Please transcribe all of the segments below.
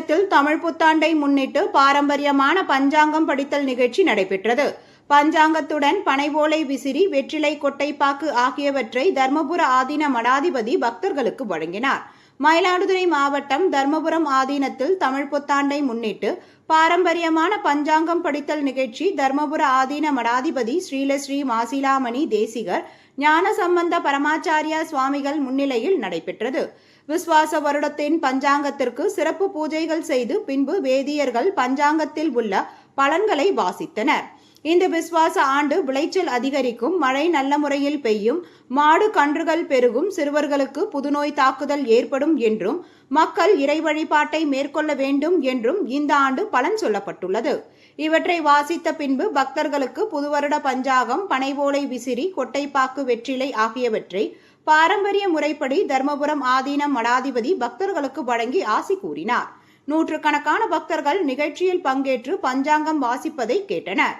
ஆதீனத்தில் தமிழ் புத்தாண்டை முன்னிட்டு பாரம்பரியமான பஞ்சாங்கம் படித்தல் நிகழ்ச்சி நடைபெற்றது. பஞ்சாங்கத்துடன் பனைவோலை விசிறி வெற்றிலை கொட்டைப்பாக்கு ஆகியவற்றை தர்மபுர ஆதீன மடாதிபதி பக்தர்களுக்கு வழங்கினார். மயிலாடுதுறை மாவட்டம் தர்மபுரம் ஆதீனத்தில் தமிழ் புத்தாண்டை முன்னிட்டு பாரம்பரியமான பஞ்சாங்கம் படித்தல் நிகழ்ச்சி தர்மபுர ஆதீன மடாதிபதி ஸ்ரீலஸ்ரீ மாசிலாமணி தேசிகர் ஞான சம்பந்த பரமாச்சாரியா சுவாமிகள் முன்னிலையில் நடைபெற்றது. விஸ்வாச வருடத்தின் பஞ்சாங்கத்திற்கு சிறப்பு பூஜைகள் செய்து பின்பு வேதியர்கள் பஞ்சாங்கத்தில் உள்ள பலன்களை வாசித்தனர். இந்த விஸ்வாச ஆண்டு விளைச்சல் அதிகரிக்கும் மழை நல்ல முறையில் பெய்யும் மாடு கன்றுகள் பெருகும் சிறுவர்களுக்கு புதுநோய் தாக்குதல் ஏற்படும் என்றும் மக்கள் இறை வழிபாட்டை மேற்கொள்ள வேண்டும் என்றும் இந்த ஆண்டு பலன் சொல்லப்பட்டுள்ளது. இவற்றை வாசித்த பின்பு பக்தர்களுக்கு புதுவருட பஞ்சாகம் பனைவோலை விசிறி கொட்டைப்பாக்கு வெற்றிலை ஆகியவற்றை பாரம்பரிய முறைப்படி தர்மபுரம் ஆதீனம் மடாதிபதி பக்தர்களுக்கு வழங்கி ஆசி கூறினார். நூற்றுக்கணக்கான பக்தர்கள் நிகழ்ச்சியில் பங்கேற்று பஞ்சாங்கம் வாசிப்பதை கேட்டனர்.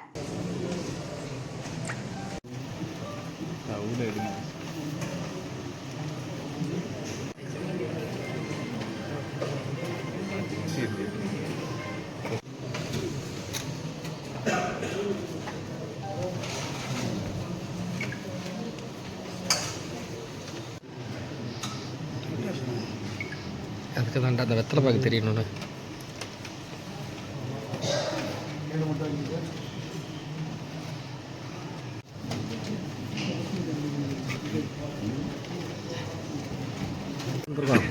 அதுக்கு தான்டா அந்த வெத்தலை பாக்கு தெரியணும்னு. வந்துருக்கோம்